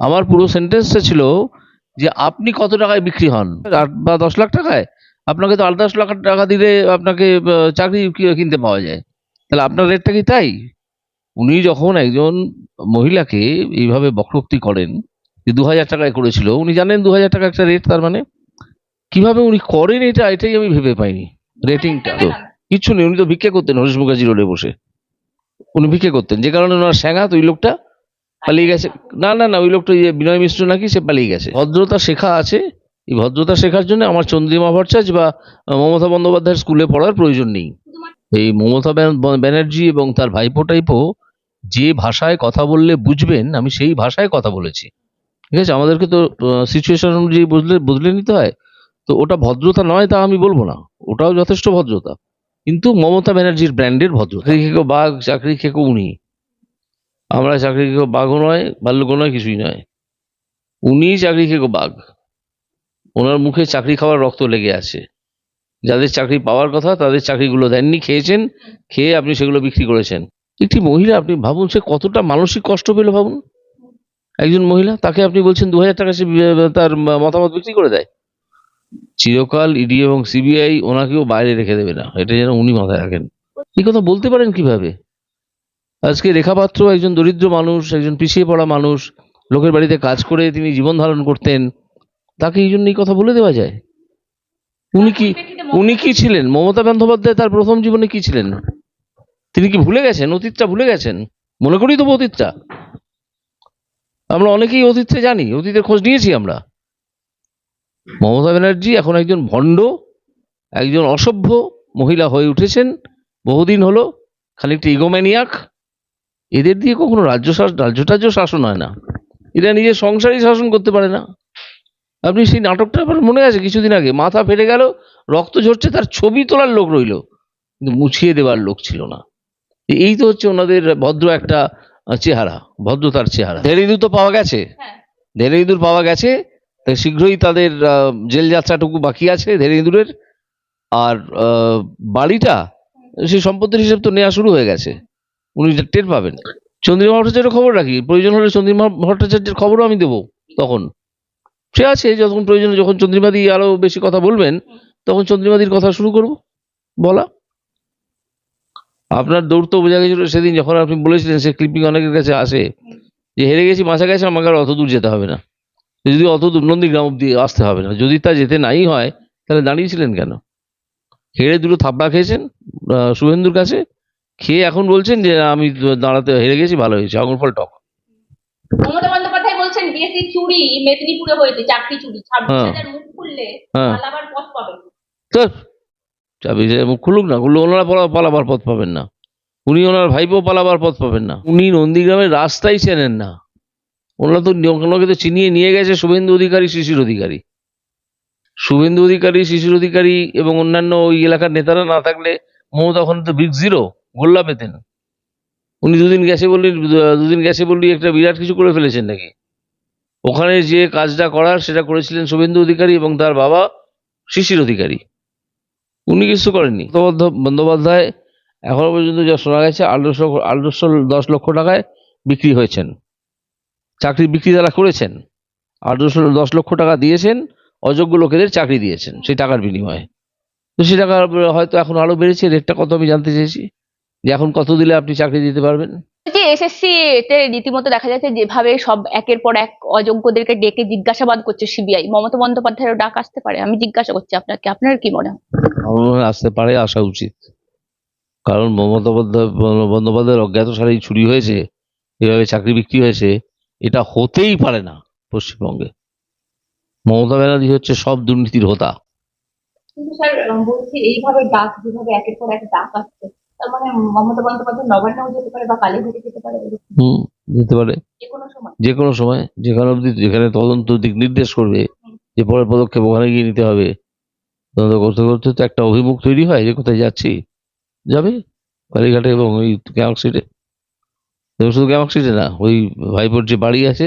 আমার পুরো সেন্টেন্সটা ছিল যে আপনি কত টাকায় বিক্রি হন? আট বা দশ লাখ টাকায়? আপনাকে তো আট দশ লাখ টাকা দিলে আপনাকে চাকরি কিনতে পাওয়া যায়। তাহলে আপনার রেটটা কি তাই? উনি যখন একজন মহিলাকে এইভাবে বক্রোক্তি করেন যে দু হাজার টাকায় করেছিল, উনি জানেন দু হাজার টাকা একটা রেট তার মানে? কীভাবে উনি করেন এটা, এটাই আমি ভেবে পাইনি। রেটিংটা তো কিচ্ছু নেই, উনি তো ভিক্ষা করতেন হরিশ মুখার্জি রোডে বসে। উনি ভিক্ষা করতেন, যে কারণে ওনার স্যাঙাত ওই লোকটা পালিয়ে গেছে। না না না, ওই লোকটা ইয়ে বিনয় মিশ্র নাকি, সে পালিয়ে গেছে। ভদ্রতা শেখা আছে। এই ভদ্রতা শেখার জন্য আমার চন্দ্রিমা ভট্টাচার্য বা মমতা বন্দ্যোপাধ্যায়ের স্কুলে পড়ার প্রয়োজন নেই। এই মমতা ব্যান- ব্যানার্জি এবং তার ভাইপো টাইপো যে ভাষায় কথা বললে বুঝবেন, আমি সেই ভাষায় কথা বলেছি। ঠিক আছে? আমাদেরকে তো সিচুয়েশন অনুযায়ী বুঝলে বদলে নিতে হয়। তো ওটা ভদ্রতা নয় তা আমি বলব না। ওটাও যথেষ্ট ভদ্রতা। কিন্তু মমতা ব্যানার্জির ব্র্যান্ডের ভদ্রতা। খেকো বাঘ, চাকরি খেকো উনি। আমরা চাকরি খেকো বাঘও নয় ভাল্লুকও নয়, কিছুই নয়। উনি চাকরি খেকো বাঘ। ওনার মুখে চাকরি খাওয়ার রক্ত লেগে আছে। যাদের চাকরি পাওয়ার কথা, তাদের চাকরিগুলো দেননি, খেয়েছেন, খেয়ে আপনি সেগুলো বিক্রি করেছেন। একটি মহিলা, আপনি ভাবুন, সে কতটা মানসিক কষ্ট পেল, ভাবুন। একজন মহিলা, তাকে আপনি বলছেন দু হাজার টাকা সে তার মতামত বিক্রি করে দেয়। চিরকাল ইডি এবং সিবিআই ওনাকেও বাইরে রেখে দেবে না। এটা যেন উনি মাথায় রাখেন। এই কথা বলতে পারেন কীভাবে? আজকে রেখা পাত্র একজন দরিদ্র মানুষ, একজন পিছিয়ে পড়া মানুষ, লোকের বাড়িতে কাজ করে তিনি জীবন ধারণ করতেন, তাকে এই জন্য এই কথা বলে দেওয়া যায়। উনি কি উনি কি ছিলেন? মমতা বন্দ্যোপাধ্যায় তার প্রথম জীবনে কি ছিলেন? তিনি কি ভুলে গেছেন? অতীতটা ভুলে গেছেন? মনে করি তবু অতীতটা। আমরা অনেকেই অতীতটা জানি, অতীতের খোঁজ নিয়েছি আমরা। মমতা ব্যানার্জি এখন একজন ভণ্ড, একজন অসভ্য মহিলা হয়ে উঠেছেন। বহুদিন হলো, খানিকটা ইগোম্যানিয়াক এদের দিয়ে কখনো রাজ্য শাসন রাজ্য টাজ্য শাসন হয় না। এরা নিজের সংসারই শাসন করতে পারে না। আপনি সেই নাটকটা আপনার মনে আছে? কিছুদিন আগে মাথা ফেটে গেল রক্ত ঝরছে তার ছবি তোলার লোক রইল কিন্তু মুছিয়ে দেওয়ার লোক ছিল না। এই তো হচ্ছে ওনাদের ভদ্র একটা চেহারা ভদ্রতার চেহারা। ধেরে ইঁদুর তো পাওয়া গেছে। হ্যাঁ। ধেরে ইঁদুর পাওয়া গেছে তাই শীঘ্রই তাদের আহ, জেল যাত্রাটুকু বাকি আছে ধেরে ইঁদুরের। আর বাড়িটা সেই সম্পত্তির হিসেব তো নেওয়া শুরু হয়ে গেছে। উনি টের পাবেন। চন্দ্রিমা ভট্টাচার্যের খবর রাখি প্রয়োজন হলে চন্দ্রিমা ভট্টাচার্যের খবরও আমি দেবো তখন। সে আছে, যখন প্রয়োজনে যখন চন্দ্রিমাদি আরও বেশি কথা বলবেন, তখন চন্দ্রিমাদির কথা শুরু করব, বলা। আপনার দৌড় তো বোঝা গেছিল সেদিন যখন আপনি বলেছিলেন, সে ক্লিপিং অনেকের কাছে আসে, যে হেরে গেছি মাথা গেছে, আমাকে আর অত দূর যেতে হবে না। যদি অত দূর নন্দীগ্রাম অব্দি আসতে হবে না। যদি তা যেতে নাই হয়, তাহলে দাঁড়িয়েছিলেন কেন? হেরে দুটো থাপ্পা খেয়েছেন শুভেন্দুর কাছে খেয়ে এখন বলছেন যে আমি দাঁড়াতে হেরে গেছি ভালো হয়েছে। আঙুল ফল টক। মমতা বন্দ্যোপাধ্যায় বলছেন বিএসসি চুরি মেদিনীপুরে হয়েছে চাকরি চুরি। ছাব্বিশ হ্যাঁ। হাজার মুখ খুললে হ্যাঁ। পালাবার পথ পাবেন। তো মুখ খুলুক না খুললে ওনারা পালা- পালাবার পথ পাবেন না। উনি ওনার ভাইপো পালাবার পথ পাবেন না। উনি নন্দীগ্রামের রাস্তাই চেনেন না। ওনারা তো ওনাকে তো চিনিয়ে নিয়ে গেছে শুভেন্দু অধিকারী শিশির অধিকারী। শুভেন্দু অধিকারী শিশির অধিকারী এবং অন্যান্য ওই এলাকার নেতারা না থাকলে মমতা ওখানে তো বিগ জিরো গোল্লা পেতেন উনি দুদিন গেছে বললি দুদিন গেছে বললি একটা বিরাট কিছু করে ফেলেছেন নাকি? ওখানে যে কাজটা করার সেটা করেছিলেন শুভেন্দু অধিকারী এবং তার বাবা শিশির অধিকারী। উনি কিছু করেননি। বন্দ্যোপাধ্যায় এখনও পর্যন্ত যা শোনা গেছে আঠারোশো আঠারোশো দশ লক্ষ টাকায় বিক্রি হয়েছেন। চাকরি বিক্রি তারা করেছেন আঠারোশো দশ লক্ষ টাকা দিয়েছেন, অযোগ্য লোকেদের চাকরি দিয়েছেন সেই টাকার বিনিময়ে। তো সেই টাকা হয়তো এখন আরও বেড়েছে রেটটা কত আমি জানতে চেয়েছি। যে এখন কত দিলে আপনি চাকরি দিতে পারবেন? যে এসএসসি তে রীতিমতো দেখা যাচ্ছে যেভাবে সব একের পর এক অযোগ্যদেরকে ডেকে জিজ্ঞাসাবাদ করছে সিবিআই। মমতা বন্দ্যোপাধ্যায়ের ডাক আসতে পারে আমি জিজ্ঞাসা করছি আপনাকে আপনার কি মনে হয়? মনে আসতে পারে আসা উচিত। কারণ মমতা বন্দ্যোপাধ্যায়ের অজ্ঞাত সারেই চুরি হয়েছে এভাবে চাকরি বিক্রি হয়েছে এটা হতেই পারে না পশ্চিমবঙ্গে। মমতা ব্যানার্জি হচ্ছে সব দুর্নীতির হোতা। কিন্তু স্যার বলছি এইভাবে ডাক যেভাবে একের পর এক ডাক আসছে তার মানে মমতা বন্দ্যোপাধ্যায় নবান্নেও যেতে পারে বা কালীঘাটে যেতে পারে হুম যেতে পারে। যে কোনো সময়। যে কোনো সময় যেখানে অবধি যেখানে তদন্ত দিক নির্দেশ করবে যে পরের পদক্ষেপ ওখানে গিয়ে নিতে হবে। তদন্ত করতে করতে তো একটা অভিমুখ তৈরি হয় যে কোথায় যাচ্ছি। যাবে কালীঘাটে এবং ওই ক্যামাক সিটে শুধু ক্যামাক সিটে না ওই ভাইপোর যে বাড়ি আছে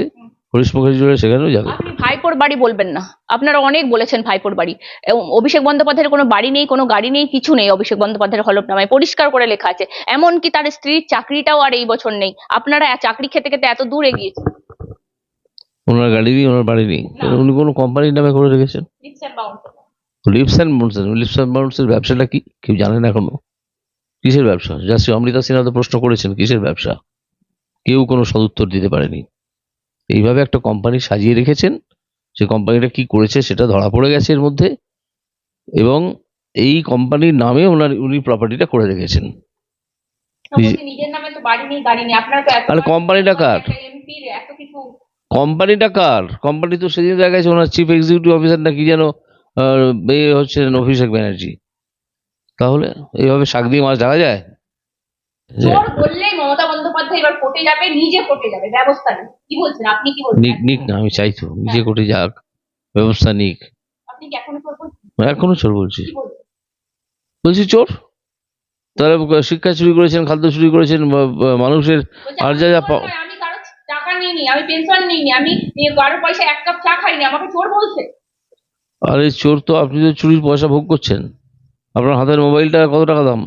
হরিশ মুখার্জি রোডে সেখানেও যাবে? আপনি ভাইপোর বাড়ি বলবেন না। আপনারা অনেক বলেছেন ভাইপোর বাড়ি। এবং অভিষেক বন্দ্যোপাধ্যায়ের কোনো বাড়ি নেই কোনো গাড়ি নেই কিছু নেই অভিষেক বন্দ্যোপাধ্যায়ের হলফনামায়। পরিষ্কার করে লেখা আছে। এমনকি তার স্ত্রীর চাকরিটাও আর এই বছর নেই। আপনারা চাকরি খেতে খেতে এত দূর এগিয়েছেন ওনার গাড়ি নেই ওনার বাড়ি নেই। উনি কোনো কোম্পানির নামে করে রেখেছেন? Leaps and bounds. Leaps and bounds leaps and বাউন্সের ব্যবসাটা কি? কেউ জানেন এখনও? কিসের ব্যবসা? যা শ্রী অমৃতা সিনহা তো প্রশ্ন করেছেন কিসের ব্যবসা? কেউ কোনো সদুত্তর দিতে পারেনি। এইভাবে একটা কোম্পানি সাজিয়ে রেখেছেন সে কোম্পানিটা কি করেছে সেটা ধরা পড়ে গেছে এর মধ্যে এবং এই কোম্পানির নামে ওনার উনি প্রপার্টিটা করে রেখেছেন। তাহলে কোম্পানিটা কার? কোম্পানিটা কার? কোম্পানি তো সেদিন দেখা গেছে ওনার চিফ এক্সিকিউটিভ অফিসার না কি যেন হচ্ছেন অভিষেক ব্যানার্জি। তাহলে এইভাবে শাক দিয়ে মাছ ঢাকা যায়? যে চোর মমতা বন্দ্যোপাধ্যায় এবার কোর্টে যাবে নিজে কোর্টে যাবে ব্যবস্থা নেই। কি বলছেন? আপনি কি বলছেন? নিক নিক না আমি চাই তো নিজে কোটে যাক ব্যবস্থা নিক। আপনি কি এখনও চোর বলছেন? এখনও চোর বলছি। বলছি চোর? তারা শিক্ষা চুরি করেছেন খাদ্য চুরি করেছেন মানুষের আর যা যা টাকা নিইনি আমি পেনশন নিইনি আমি কারও পয়সা এক কাপ চা খাইনি আমাকে চোর বলছে। আরে চোর তো আপনি তো চুরির পয়সা ভোগ করছেন। আপনার হাতের মোবাইলটা কত টাকা দাম?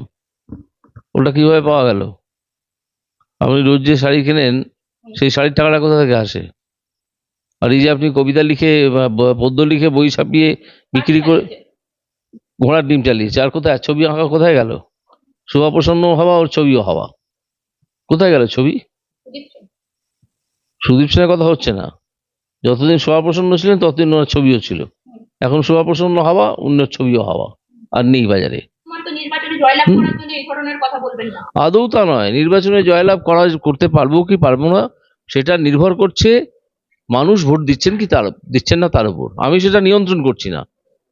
ওটা কীভাবে পাওয়া গেল? আপনি রোজ যে শাড়ি কেনেন সেই শাড়ির টাকাটা কোথা থেকে আসে? আর এই যে আপনি কবিতা লিখে পদ্য লিখে বই ছাপিয়ে বিক্রি করে ঘোড়ার ডিম চালিয়েছে আর কোথায়? ছবি আঁকা কোথায় গেল? শোভাপ্রসন্ন হওয়া ওর ছবিও হওয়া। কোথায় গেল ছবি? সুদীপ সেনের কথা হচ্ছে না। যতদিন শোভাপ্রসন্ন ছিলেন ততদিন ওনার ছবিও ছিল। এখন শোভাপ্রসন্ন হওয়া অন্যের ছবিও হওয়া। আর নেই বাজারে। জয়লাভ করার জন্য এই ধরনের কথা বলবেন না। আদৌ তা নয়। নির্বাচনে জয়লাভ করা করতে পারব কি পারব না সেটা নির্ভর করছে মানুষ ভোট দিচ্ছেন কি তার দিচ্ছেন না তার উপর। আমি সেটা নিয়ন্ত্রণ করছি না।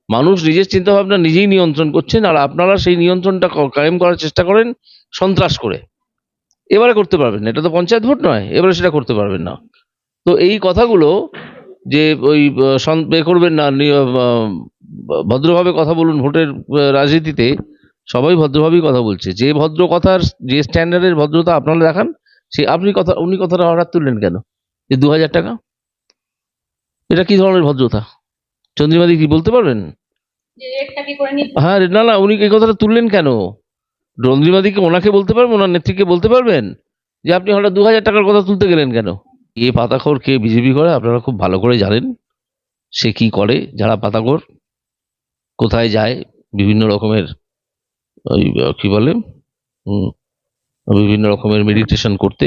মানুষ নিজের চিন্তা ভাবনা নিজেই নিয়ন্ত্রণ করছেন আর আপনারা সেই নিয়ন্ত্রণটা কায়েম করার চেষ্টা করেন সন্ত্রাস করে। এবারে করতে পারবেন না। এটা তো পঞ্চায়েত ভোট নয় এবারে সেটা করতে পারবেন না। তো এই কথাগুলো যে ওই এ করবেন না ভদ্রভাবে কথা বলুন ভোটের রাজনীতিতে সবাই ভদ্রভাবেই কথা বলছে। যে ভদ্র কথার যে স্ট্যান্ডার্ডের ভদ্রতা আপনারা দেখান সে আপনি কথা উনি কথাটা হঠাৎ তুললেন কেন? যে দু হাজার টাকা? এটা কি ধরনের ভদ্রতা? চন্দ্রিমাদি কি বলতে পারবেন? হ্যাঁ না না উনি এই কথাটা তুললেন কেন? চন্দ্রিমাদিকে ওনাকে বলতে পারবেন ওনার নেত্রীকে বলতে পারবেন? যে আপনি হঠাৎ দু হাজার টাকার কথা তুলতে গেলেন কেন? এ পাতাখোর কে বিজেপি করে আপনারা খুব ভালো করে জানেন সে কি করে যারা পাতাখোর কোথায় যায় বিভিন্ন রকমের ওই কি বলে? বিভিন্ন রকমের মেডিটেশন করতে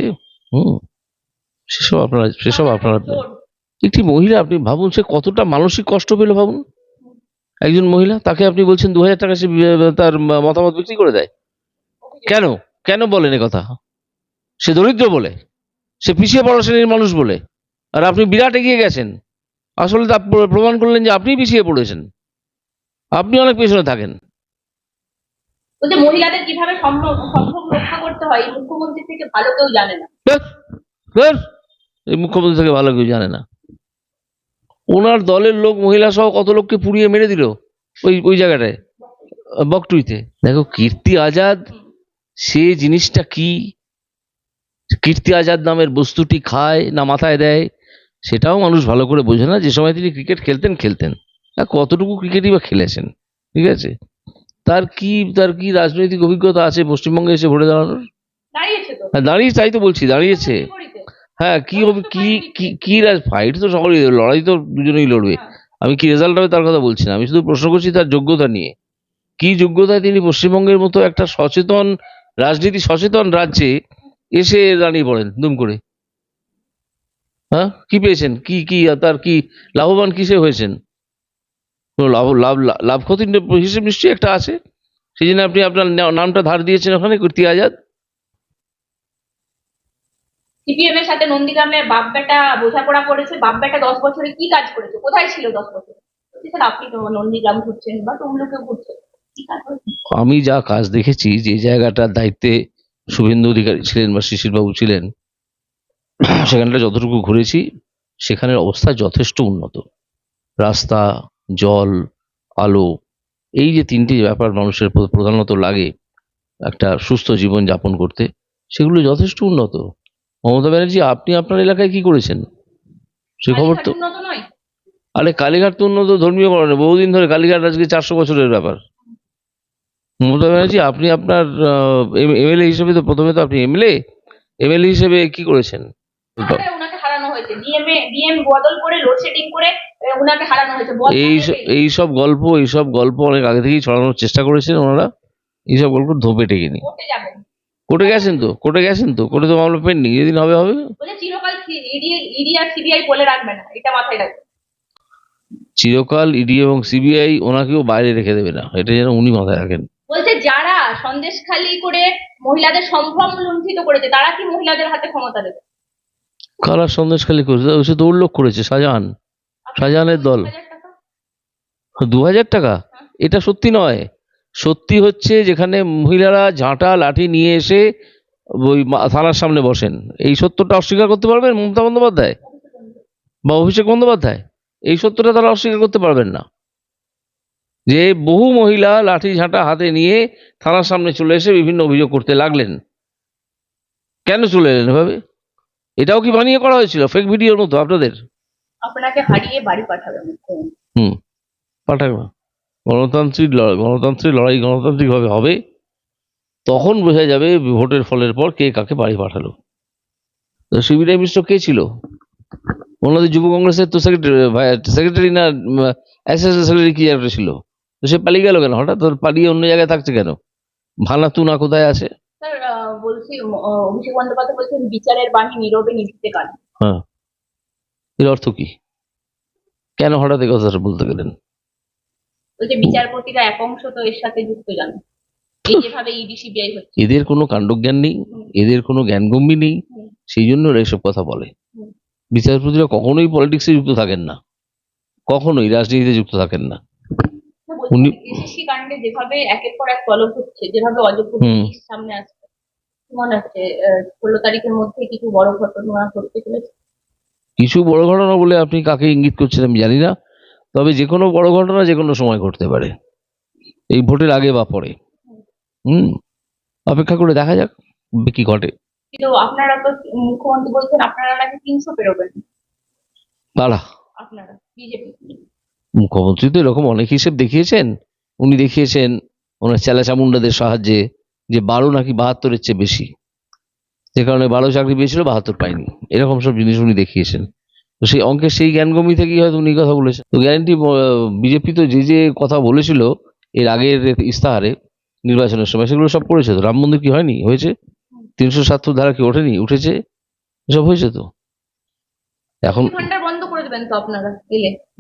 হুম? সেসব আপনারা সেসব আপনারা একটি মহিলা আপনি ভাবুন সে কতটা মানসিক কষ্ট পেল ভাবুন। একজন মহিলা তাকে আপনি বলছেন দু হাজার টাকা সে তার মতামত বিক্রি করে দেয়। কেন? কেন বলেন কথা? সে দরিদ্র বলে সে পিছিয়ে পড়া শ্রেণির মানুষ বলে আর আপনি বিরাট এগিয়ে গেছেন। আসলে তা প্রমাণ করলেন যে আপনি পিছিয়ে পড়েছেন। আপনি অনেক পেছনে থাকেন। বলছে মহিলাদের কীভাবে সম্ভব রক্ষা করতে হয় মুখ্যমন্ত্রী থেকে ভালো কেউ জানে না। এই মুখ্যমন্ত্রী থেকে ভালো কেউ জানে না। ওনার দলের লোক, মহিলা সহ কত লোককে পুড়িয়ে মেরে দিল ওই ওই জায়গাটায়, বকটুইতে। দেখো, কীর্তি আজাদ, সে জিনিসটা কি? কীর্তি আজাদ নামের বস্তুটি খায় না মাথায় দেয়, সেটাও মানুষ ভালো করে বোঝে না। যে সময় তিনি ক্রিকেট খেলতেন খেলতেন। কতটুকু ক্রিকেটই বা খেলেছেন, ঠিক আছে? তার কি তার কি রাজনৈতিক অভিজ্ঞতা আছে পশ্চিমবঙ্গে এসে ভোটে দাঁড়ানোর? হ্যাঁ দাঁড়িয়ে তাই তো বলছি দাঁড়িয়েছে। হ্যাঁ কি হবে কি কি কি ফাইট তো সকলেই লড়াই তো দুজনেই লড়বে। আমি কি রেজাল্ট হবে তার কথা বলছি না আমি শুধু প্রশ্ন করছি তার যোগ্যতা নিয়ে। কি যোগ্যতায় তিনি পশ্চিমবঙ্গের মতো একটা সচেতন রাজনীতি সচেতন রাজ্যে এসে দাঁড়িয়ে পড়েন দুম করে? হ্যাঁ কি পেয়েছেন? কি কি তার কি লাভবান কিসে হয়েছেন? লাভ লাভ লাভ ক্ষতির হিসেব নিশ্চয়ই একটা আছে। সেই জন্য আপনি আপনার নামটা ধার দিয়েছেন ওখানে কীর্তি আজাদ। সিপিএম এর সাথে নন্দীগ্রামের বাপ বেটা বোঝাপড়া করেছে। বাপ বেটা দশ বছরে কি কাজ করেছে? কোথায় ছিল দশ বছরে? স্যার আপনি নন্দীগ্রাম ঘুরছেন বা তমলুকে ঘুরছেন। কি কাজ করেছে? আমি যা কাজ দেখেছি যে জায়গাটার দায়িত্বে শুভেন্দু অধিকারী ছিলেন বা শিশিরবাবু ছিলেন সেখানটা যতটুকু ঘুরেছি সেখানের অবস্থা যথেষ্ট উন্নত। রাস্তা জল আলো এই যে তিনটি ব্যাপার মানুষের প্রধানত লাগে একটা সুস্থ জীবন যাপন করতে সেগুলো যথেষ্ট উন্নত। মমতা ব্যানার্জি আপনি আপনার এলাকায় কি করেছেন? সে খবর তো আরে কালীঘাট তো উন্নত ধর্মীয় কারণে বহুদিন ধরে কালীঘাট আজকে চারশো বছরের ব্যাপার। মমতা ব্যানার্জি আপনি আপনার এমএলএ হিসেবে তো প্রথমে তো আপনি এমএলএ এমএলএ হিসেবে কি করেছেন? হয়েছে ডিএম বদল করে লোডশেডিং করে উনাকে হারানো হয়েছে। এই এটাই। এইসব গল্প এইসব গল্প অনেক আগে থেকেই ছড়ানোর চেষ্টা করেছেন ওনারা। এইসব গল্প ধোপে কোর্টে যাবেন। কোর্টে গেছেন তো? কোর্টে গেছেন তো? কোর্টে তো মামলা পেননি। যেদিন হবে হবে? বলে চিরকাল ইডি ইডি আর সিবিআই বলে রাখবে না। এটা মাথায় রাখবে। চিরকাল ইডি এবং সিবিআই ওনাকেও বাইরে রেখে দেবে না। এটা যেন উনি মাথায় রাখেন। বলছে যারা সন্দেশখালি করে মহিলাদের সম্ভ্রম লুণ্ঠিত করেছে তারা কি মহিলাদের হাতে ক্ষমতা দেবে? কালার সন্দেশখালী করেছে? তা সে উল্লেখ করেছে শাহজাহান। শাহজাহানের দল। দু হাজার টাকা? এটা সত্যি নয়। সত্যি হচ্ছে যেখানে মহিলারা ঝাঁটা লাঠি নিয়ে এসে ওই থানার সামনে বসেন। এই সত্যটা অস্বীকার করতে পারবেন মমতা বন্দ্যোপাধ্যায়? বা অভিষেক বন্দ্যোপাধ্যায়? এই সত্যটা তারা অস্বীকার করতে পারবেন না। যে বহু মহিলা লাঠি ঝাঁটা হাতে নিয়ে থানার সামনে চলে এসে বিভিন্ন অভিযোগ করতে লাগলেন। কেন চলে এলেন এভাবে? এটাও কি বানিয়ে করা হয়েছিল? ফেক ভিডিওর মতো আপনাদের? আপনাকে হারিয়ে বাড়ি পাঠাবে হুম পাঠাবে গণতান্ত্রিক লড়াই গণতান্ত্রিক লড়াই গণতান্ত্রিকভাবে হবে। তখন বোঝা যাবে ভোটের ফলের পর কে কাকে বাড়ি পাঠালো। তো শিবিরাই মিশ্র কে ছিল? ওনাদের যুব কংগ্রেসের তো সেক্রেটারি সেক্রেটারি না অ্যাসিস্ট্যান্ট সেক্রেটারি কি একটা ছিল? তো সে পালিয়ে গেল কেন? হঠাৎ তোর পালিয়ে অন্য জায়গায় থাকছে কেন? ভানা তুনা কোথায় আছে? বলছি অভিষেক বন্দ্যোপাধ্যায় বলছেন বিচারের বাণী নীরবে নিভিতে কান হ্যাঁ। এর অর্থ কি? কেন হঠাৎ এই কথাটা বলতে গেলেন? বলছে বিচারপতিরা এক অংশ তো এর সাথে যুক্ত জানো। এই যেভাবে ইডি সিবিআই হচ্ছে। এদের কোনো কাণ্ডজ্ঞান নেই এদের কোনো জ্ঞানগম্যি নেই সেই জন্য ওরা এসব কথা বলে। বিচারপতিরা কখনোই পলিটিক্সে যুক্ত থাকেন না। কখনোই রাজনীতিতে যুক্ত থাকেন না। উনি- কাণ্ডে যেভাবে একের পর এক তলব হচ্ছে যেভাবে অযোগ্য সামনে আসছে মনে ষোলো তারিখের মধ্যে কিছু বড় ঘটনা ঘটতে চলেছে? কিছু বড় ঘটনা বলে আপনি কাকে ইঙ্গিত করছেন আমি জানি না তবে যে কোনো বড় ঘটনা যে কোনো সময় ঘটতে পারে এই ভোটের আগে বা পরে। হুম অপেক্ষা করে দেখা যাক কি ঘটে। কিন্তু আপনারা তো মুখ্যমন্ত্রী বলছেন আপনারা নাকি তিনশো পেরোবেন। তারা আপনারা বিজেপি। মুখ্যমন্ত্রী তো এরকম অনেক হিসেব দেখিয়েছেন উনি দেখিয়েছেন ওনার চেলা চামুন্ডাদের সাহায্যে যে বারো নাকি বাহাত্তরের চেয়ে বেশি। যে কারণে বারো চাকরি পেয়েছিল বাহাত্তর পায়নি। এরকম সব জিনিস উনি দেখিয়েছেন। তো সেই অঙ্কের সেই জ্ঞানগম্যি থেকেই হয়তো উনি কথা বলেছেন। তো গ্যারান্টি বিজেপি তো যে যে কথা বলেছিল এর আগের ইস্তাহারে নির্বাচনের সময় সেগুলো সব করেছে তো। রাম মন্দির কি হয়নি? হয়েছে? তিনশো সাতশো ধারা কি ওঠেনি? উঠেছে? সব হয়েছে তো। এখন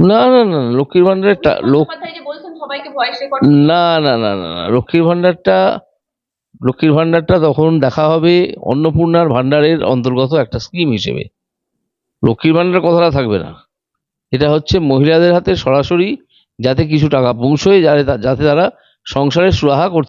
না না না লক্ষ্মীর ভান্ডারের টা- লোক না না না না লক্ষ্মীর ভান্ডারটা লক্ষ্মীর ভান্ডারটা তখন দেখা হবে অন্নপূর্ণার ভান্ডারের অন্তর্গত একটা স্কিম হিসেবে। লক্ষ্মীর ভান্ডার কথাটা থাকবে না। এটা হচ্ছে মহিলাদের হাতে সরাসরি যাতে কিছু টাকা পৌঁছয়, যাতে যাতে তারা সংসারের সুরাহা করতে